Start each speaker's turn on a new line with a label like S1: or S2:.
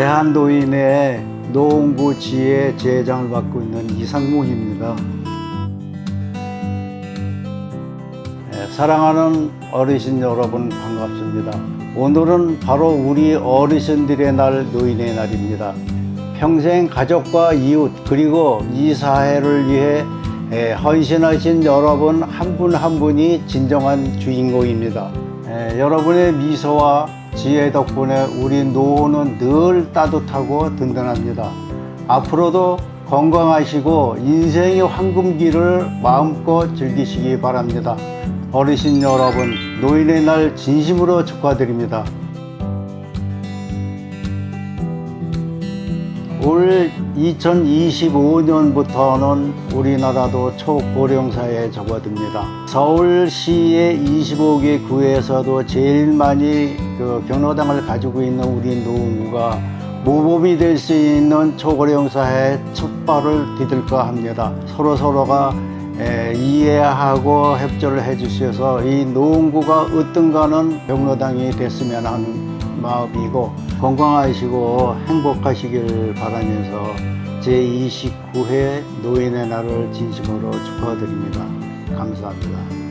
S1: 대한노인의 노원구 지회 제장을 맡고 있는 이상묵입니다. 예, 사랑하는 어르신 여러분 반갑습니다. 오늘은 바로 우리 어르신들의 날 노인의 날입니다. 평생 가족과 이웃 그리고 이 사회를 위해 예, 헌신하신 여러분 한분한 분이 진정한 주인공입니다. 예, 여러분의 미소와 지혜 덕분에 우리 노후는 늘 따뜻하고 든든합니다. 앞으로도 건강하시고 인생의 황금기를 마음껏 즐기시기 바랍니다. 어르신 여러분, 노인의 날 진심으로 축하드립니다. 올 2025년부터는 우리나라도 초고령 사회에 접어듭니다. 서울시의 25개 구에서도 제일 많이 그 경로당을 가지고 있는 우리 노후가 모범이 될 수 있는 초고령 사회의 첫 발을 디딜까 합니다. 서로 서로가 에, 이해하고 협조를 해주셔서 이 노원구가 어떤가는 경로당이 됐으면 하는 마음이고 건강하시고 행복하시길 바라면서 제29회 노인의 날을 진심으로 축하드립니다. 감사합니다.